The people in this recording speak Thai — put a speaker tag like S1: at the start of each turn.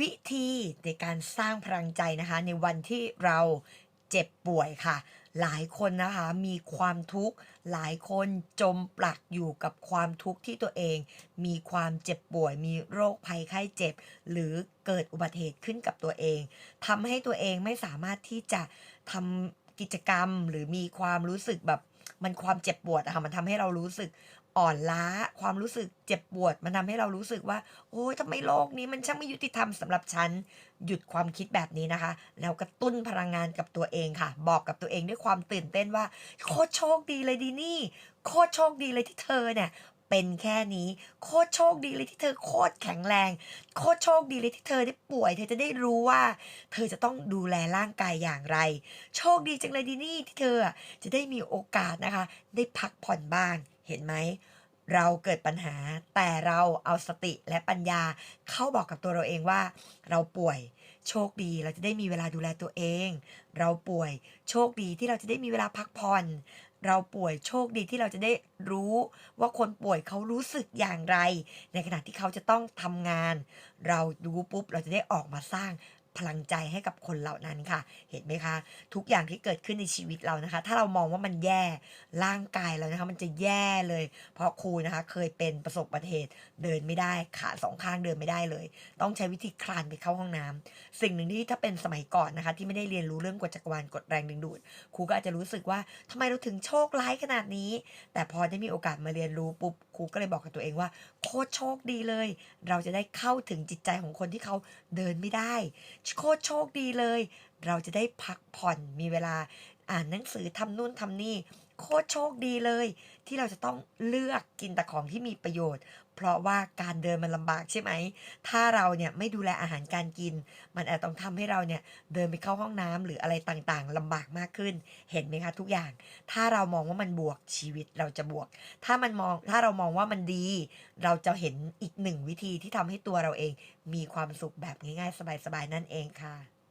S1: วิธีในการสร้างพลังใจนะคะ ในวันที่เราเจ็บป่วยค่ะ หลายคนนะคะมีความทุกข์ หลายคนจมปลักอยู่กับความทุกข์ที่ตัวเอง มีความเจ็บป่วย มีโรคภัยไข้เจ็บ หรือเกิดอุบัติเหตุขึ้นกับตัวเองทำให้ตัวเองไม่สามารถที่จะทำกิจกรรมหรือมีความรู้สึกแบบมันความเจ็บปวดอะค่ะมันทำให้เรารู้สึก อ่อนล้าความรู้สึกเจ็บปวด มันทำให้เรารู้สึกว่า โอ๊ยทำไมโลกนี้มันช่างไม่ยุติธรรมสำหรับฉัน หยุดความคิดแบบนี้นะคะ แล้วกระตุ้นพลังงานกับตัวเองค่ะ บอกกับตัวเองด้วยความตื่นเต้นว่า โคตรโชคดีเลยดีนี่ โคตรโชคดีเลยที่เธอเนี่ยเป็นแค่นี้โคตรโชคดีเลยที่เธอโคตรแข็งแรง โคตรโชคดีเลยที่เธอได้ป่วย เธอจะได้รู้ว่า เธอจะต้องดูแลร่างกายอย่างไร โชคดีจังเลยดีนี่ที่เธอจะได้มีโอกาสนะคะ ได้พักผ่อนบ้าง เห็นไหมเราเกิดปัญหาแต่เราเอาสติและปัญญาเข้าบอกกับตัวเราเองว่า เราป่วยโชคดีเราจะได้มีเวลาดูแลตัวเอง เราป่วยโชคดีที่เราจะได้มีเวลาพักผ่อน เราป่วยโชคดีที่เราจะได้รู้ว่าคนป่วยเขารู้สึกอย่างไร ในขณะที่เขาจะต้องทำงาน เรารู้ปุ๊บเราจะได้ออกมาสร้าง พลังใจให้กับคนเหล่านั้นค่ะ เห็นไหมคะ ทุกอย่างที่เกิดขึ้นในชีวิตเรานะคะ ถ้าเรามองว่ามันแย่ร่างกายเรานะคะ มันจะแย่เลย เพราะครูนะคะ เคยเป็นประสบอุบัติเหตุเดินไม่ได้ขาสองข้างเดินไม่ได้เลย ต้องใช้วิธีคลานไปเข้าห้องน้ำสิ่งหนึ่งที่ถ้าเป็นสมัยก่อนนะคะ ที่ไม่ได้เรียนรู้เรื่องกฎจักรวาลกฎแรงดึงดูดครูก็อาจจะรู้สึกว่าทำไมเราถึงโชคร้ายขนาดนี้ แต่พอได้มีโอกาสมาเรียนรู้ปุ๊บครูก็เลยบอกกับตัวเองว่า โคตรโชคดีเลย เราจะได้เข้าถึงจิตใจของคนที่เขาเดินไม่ได้ โคตรโชคดีเลย เราจะได้พักผ่อนมีเวลาอ่านหนังสือทำนู่นทำนี่ โคตรโชคดีเลย ที่เราจะต้องเลือกกินแต่ของที่มีประโยชน์ เพราะว่าการเดินมันลำบากใช่ไหม ถ้าเราเนี่ยไม่ดูแลอาหารการกิน มันอาจต้องทำให้เราเนี่ยเดินไปเข้าห้องน้ำหรืออะไรต่างๆลำบากมากขึ้น เห็นไหมคะทุกอย่าง ถ้าเรามองว่ามันบวกชีวิตเราจะบวก ถ้ามันมองถ้าเรามองว่ามันดี เราจะเห็นอีกหนึ่งวิธีที่ทำให้ตัวเราเองมีความสุขแบบง่ายๆ สบายๆนั่นเองค่ะ